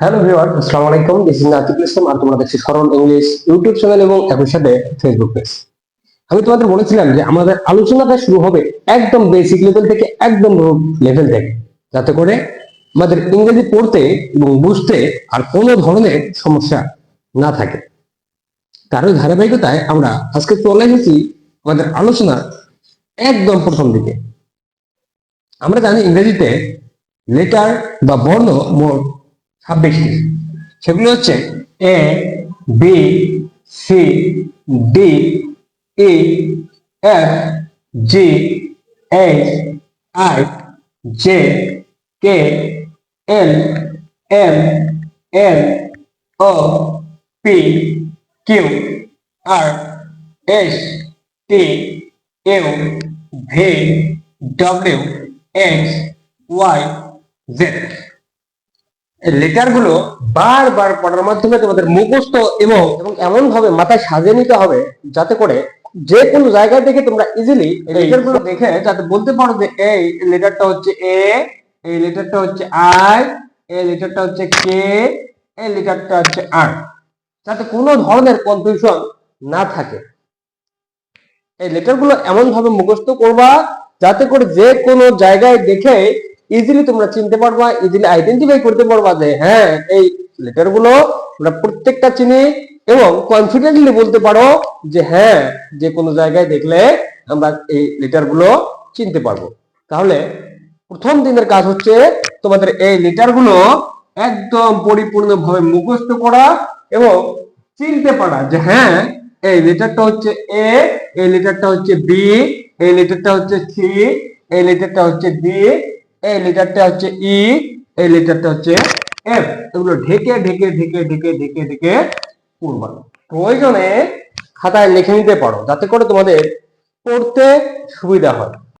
Hello viewer আসসালামু আলাইকুম। This is নাতিকুল ইসলাম আর তোমরা দেখছ সরল ইংলিশ ইউটিউব চ্যানেল এবং একই সাথে ফেসবুক পেজ আমি তোমাদের বলেছিলাম যে আমাদের আলোচনাটা শুরু হবে একদম বেসিক লেভেল থেকে একদম লেভেল থেকে। যাতে করে আমাদের ইংরেজি পড়তে এবং বুঝতে আর কোনো ধরনের সমস্যা না থাকে। তারই ধারাবাহিকতায় আমরা আজকে চলে এসেছি আমাদের আলোচনা একদম প্রথম দিকে। আমরা জানি ইংরেজিতে লেটার বা বর্ণ মোট ছাব্বিশটি সেগুলো হচ্ছে A, B, C, D, E, F, G, H, I, J, K, L, M, N, O, P, Q, R, S, T U V, W, X, Y, Z. লেটারগুলো বারবার পড়ার মাধ্যমে তোমাদের মুখস্থ এবং এবং এমন ভাবে মাথায় সাজিয়ে নিতে হবে যাতে করে যে কোনো জায়গায় থেকে তোমরা ইজিলি লেটারগুলো দেখে যাতে বলতে পারো যে এই লেটারটা হচ্ছে এ এই লেটারটা হচ্ছে আই এই লেটারটা হচ্ছে কে এই লেটারটা হচ্ছে আর যাতে কোনো ধরনের কনফিউশন না থাকে। এই লেটারগুলো এমন ভাবে মুখস্থ করবা যাতে করে যে কোনো জায়গায় দেখে ইজিলি তোমরা চিনতে পারবা ইজিলি আইডেন্টিফাই করতে পারবা যে হ্যাঁ এই লেটারগুলো আমরা প্রত্যেকটা চিনি এবং কনফিডেন্টলি বলতে পারো যে হ্যাঁ যে কোনো জায়গায় দেখলে আমরা এই লেটারগুলো চিনতে পারব। তাহলে প্রথম দিনের কাজ হচ্ছে তোমাদের এই লেটারগুলো একদম পরিপূর্ণভাবে মুখস্থ করা এবং চিনতে পারা যে হ্যাঁ এই লেটারটা হচ্ছে এ এই লেটারটা হচ্ছে বি এই লেটারটা হচ্ছে সি এই লেটারটা হচ্ছে ডি এই লেটারটা হচ্ছে ই এই লেটারটা হচ্ছে এফ এগুলো ঢেকে ঢেকে ঢেকে ঢেকে ঢেকে ঢেকে পড়বা প্রয়োজনে খাতায় লিখে নিতে পারো, যাতে করে তোমাদের পড়তে সুবিধা হয়।